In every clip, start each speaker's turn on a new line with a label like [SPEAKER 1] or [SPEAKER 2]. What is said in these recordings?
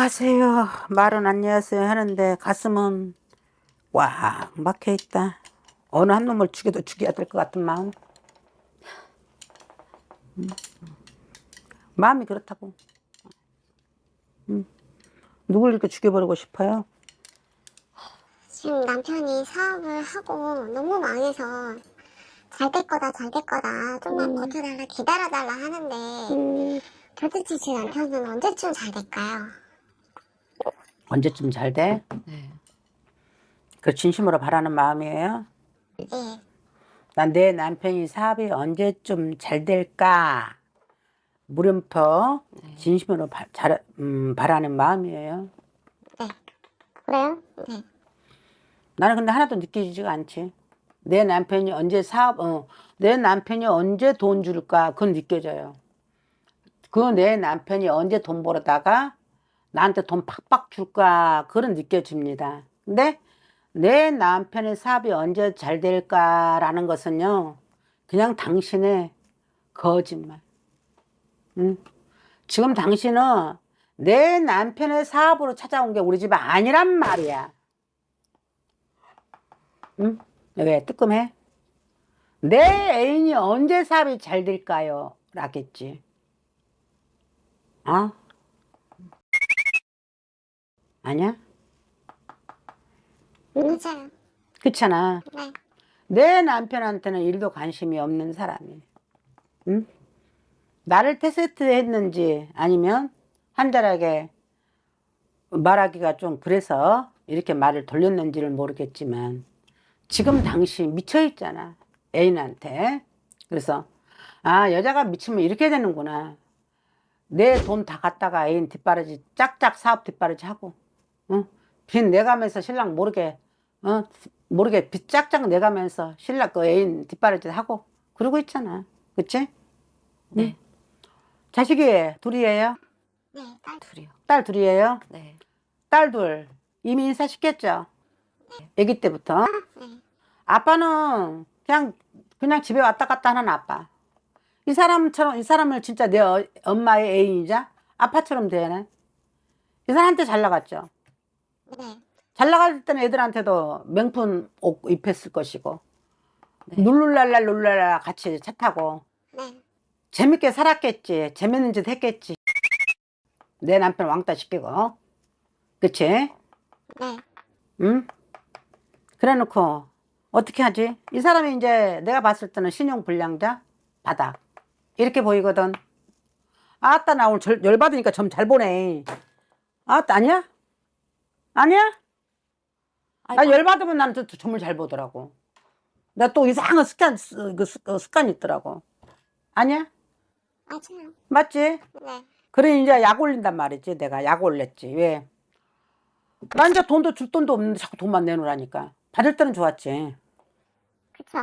[SPEAKER 1] 안녕하세요. 말은 안녕하세요 하는데 가슴은 꽉 막혀 있다. 어느 한 놈을 죽여도 죽여야 될 것 같은 마음. 음. 마음이 그렇다고. 음. 누굴 이렇게 죽여버리고 싶어요?
[SPEAKER 2] 지금 남편이 사업을 하고 너무 망해서 잘 될 거다 잘 될 거다 좀만 버텨달라 기다려달라 하는데 도대체 제 남편은 언제쯤 잘 될까요?
[SPEAKER 1] 언제쯤 잘 돼?
[SPEAKER 3] 네.
[SPEAKER 1] 그 진심으로 바라는 마음이에요.
[SPEAKER 2] 예,
[SPEAKER 1] 난내 남편이 사업이 언제쯤 잘 될까? 물음표 진심으로 바, 잘, 음, 바라는 마음이에요.
[SPEAKER 2] 네. 그래요? 네.
[SPEAKER 1] 나는 근데 하나도 느껴지지가 않지. 내 남편이 언제 사업, 어, 내 남편이 언제 돈 줄까? 그건 느껴져요. 그 내 남편이 언제 돈 벌어다가 나한테 돈 팍팍 줄까? 그런 느껴집니다. 근데 내 남편의 사업이 언제 잘 될까라는 것은요, 그냥 당신의 거짓말. 응? 지금 당신은 내 남편의 사업으로 찾아온 게 우리 집 아니란 말이야. 응? 왜 뜨끔해? 내 애인이 언제 사업이 잘 될까요? 라겠지. 어? 아니야?
[SPEAKER 2] 맞아요.
[SPEAKER 1] 그렇잖아.
[SPEAKER 2] 네.
[SPEAKER 1] 내 남편한테는 일도 관심이 없는 사람이. 응? 나를 테스트했는지 아니면 한달하게 말하기가 좀 그래서 이렇게 말을 돌렸는지를 모르겠지만 지금 당신 미쳐 있잖아 애인한테 그래서 아 여자가 미치면 이렇게 되는구나 내 돈 다 갖다가 애인 뒷바라지 짝짝 사업 뒷바라지 하고 어? 빚 내가면서 신랑 모르게 어? 모르게 빚 짝짝 내가면서 신랑 그 애인 뒷바라지 하고 그러고 있잖아 그치?
[SPEAKER 3] 네.
[SPEAKER 1] 자식이 둘이에요?
[SPEAKER 2] 네, 딸.
[SPEAKER 3] 둘이요.
[SPEAKER 1] 딸 둘이에요?
[SPEAKER 3] 네.
[SPEAKER 1] 딸 둘. 이미 인사시켰죠? 아기 때부터.
[SPEAKER 2] 네.
[SPEAKER 1] 아빠는 그냥, 그냥 집에 왔다 갔다 하는 아빠. 이 사람처럼, 이 사람을 진짜 내 어- 엄마의 애인이자 아빠처럼 대하네. 이 사람한테 잘 나갔죠?
[SPEAKER 2] 네.
[SPEAKER 1] 잘 나갈 때는 애들한테도 명품 옷 입혔을 것이고,
[SPEAKER 3] 네.
[SPEAKER 1] 룰룰랄라 룰랄라 같이 차 타고,
[SPEAKER 2] 네.
[SPEAKER 1] 재밌게 살았겠지. 재밌는 짓 했겠지. 내 남편 왕따 시키고. 그치?
[SPEAKER 2] 네.
[SPEAKER 1] 응? 그래 놓고, 어떻게 하지? 이 사람이 이제 내가 봤을 때는 신용불량자? 바닥. 이렇게 보이거든. 아따, 나 오늘 절- 열받으니까 점 잘 보네. 아따, 아니야? 아니야? 나
[SPEAKER 3] 아이고,
[SPEAKER 1] 열받으면 또 점을 잘 보더라고. 나 또 이상한 습관, 습- 그 습- 어, 습관이 있더라고. 아니야?
[SPEAKER 2] 맞아요.
[SPEAKER 1] 맞지?
[SPEAKER 2] 네.
[SPEAKER 1] 그래 이제 약 올린단 말이지 내가 약 올렸지 왜? 나 이제 돈도 줄 돈도 없는데 자꾸 돈만 내놓으라니까 받을 때는 좋았지
[SPEAKER 2] 그쵸.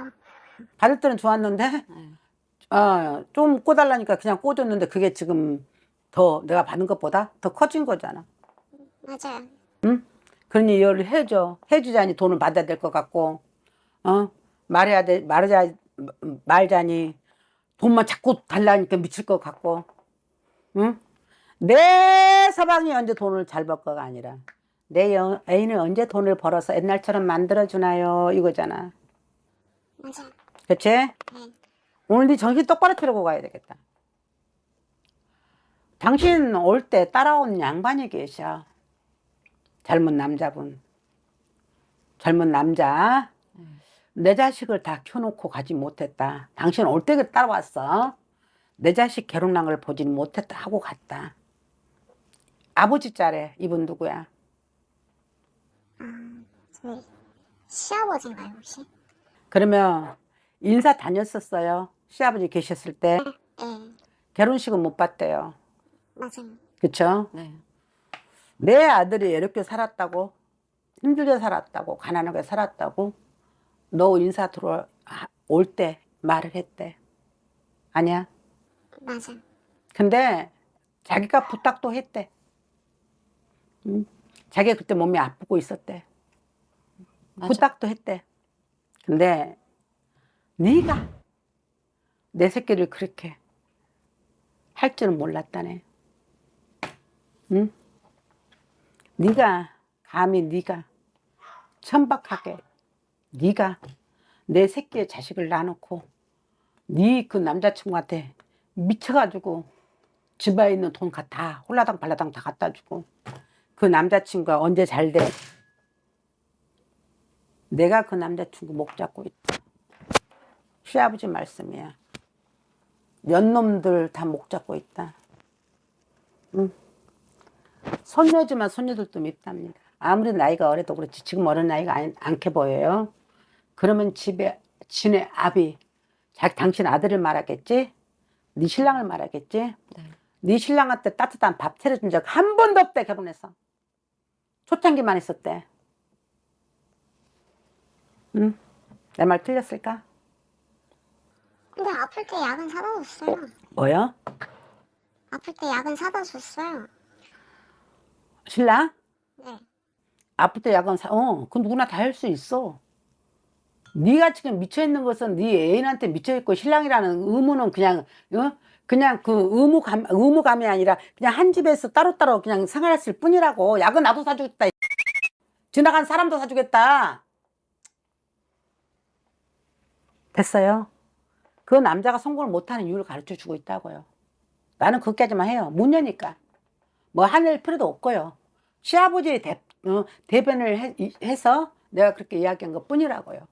[SPEAKER 1] 받을 때는 좋았는데
[SPEAKER 3] 네.
[SPEAKER 1] 어, 좀 꿔달라니까 그냥 꿔줬는데 그게 지금 더 내가 받은 것보다 더 커진 거잖아
[SPEAKER 2] 맞아요.
[SPEAKER 1] 그러니 이걸 해줘. 해주자니 돈을 받아야 될 것 같고. 어? 말해야 돼 말하자 말자니 돈만 자꾸 달라니까 미칠 것 같고. 응? 내 서방이 언제 돈을 잘 벌 거가 아니라. 내 여- 애인은 언제 돈을 벌어서 옛날처럼 만들어 주나요? 이거잖아.
[SPEAKER 2] 맞아요.
[SPEAKER 1] 그치?
[SPEAKER 2] 네.
[SPEAKER 1] 오늘 네 정신 똑바로 차리고 가야 되겠다. 당신 올 때 따라온 양반이 계셔 젊은 남자분 젊은 남자 내 자식을 다 켜놓고 가지 못했다. 당신 올때 따라왔어. 내 자식 결혼한 걸 보진 못했다 하고 갔다. 아버지 짤에 이분 누구야?
[SPEAKER 2] 저희 시아버지인가요, 혹시?
[SPEAKER 1] 그러면 인사 다녔었어요. 시아버지 계셨을 때
[SPEAKER 2] 네.
[SPEAKER 1] 결혼식은 못 봤대요.
[SPEAKER 2] 맞아요.
[SPEAKER 1] 그쵸?
[SPEAKER 3] 네.
[SPEAKER 1] 내 아들이 이렇게 살았다고 힘들게 살았다고 가난하게 살았다고 너 인사 들어올 때 말을 했대. 아니야?
[SPEAKER 2] 맞아요.
[SPEAKER 1] 근데 자기가 부탁도 했대. 응? 자기가 그때 몸이 아프고 있었대.
[SPEAKER 3] 맞아.
[SPEAKER 1] 부탁도 했대. 근데 네가 내 새끼를 그렇게 할 줄은 몰랐다네. 응? 네가 감히 네가 천박하게 네가 내 새끼의 자식을 낳아놓고 네 그 남자친구한테 미쳐가지고 집에 있는 돈 다 홀라당 발라당 다 갖다 주고 그 남자친구가 언제 잘 돼? 내가 그 남자친구 목 잡고 있다. 시아버지 말씀이야. 연놈들 다 목 잡고 있다. 응. 손녀지만 손녀들도 밉답니다. 아무리 나이가 어려도 그렇지 지금 어린 나이가 안, 않게 보여요. 그러면 집에 지네 아비 자기 당신 아들을 말하겠지? 네 신랑을 말하겠지?
[SPEAKER 3] 네.
[SPEAKER 1] 네 신랑한테 따뜻한 밥 차려준 적 한 번도 없대 결혼해서 초창기만 있었대. 응? 내 말 틀렸을까?
[SPEAKER 2] 근데 아플 때 약은 사다 줬어요.
[SPEAKER 1] 뭐요?
[SPEAKER 2] 아플 때 약은 사다 줬어요.
[SPEAKER 1] 신랑?
[SPEAKER 2] 네.
[SPEAKER 1] 때 약은 사, 어, 그 누구나 다 할 수 있어. 네가 지금 미쳐 있는 것은 네 애인한테 미쳐 있고 신랑이라는 의무는 그냥 어? 그냥 그 의무감 의무감이 아니라 그냥 한 집에서 따로따로 그냥 생활했을 뿐이라고. 약은 나도 사주겠다. 이 지나간 사람도 사주겠다. 됐어요. 그 남자가 성공을 못하는 이유를 가르쳐 주고 있다고요. 나는 그것까지만 해요. 무녀니까. 뭐 하늘 필요도 없고요. 시아버지의 대, 어, 대변을 해, 이- 해서 내가 그렇게 이야기한 것 뿐이라고요.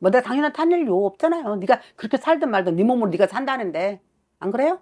[SPEAKER 1] 뭐 내가 당연한 탄일 요 없잖아요. 네가 그렇게 살든 말든 네 몸으로 네가 산다는데 안 그래요?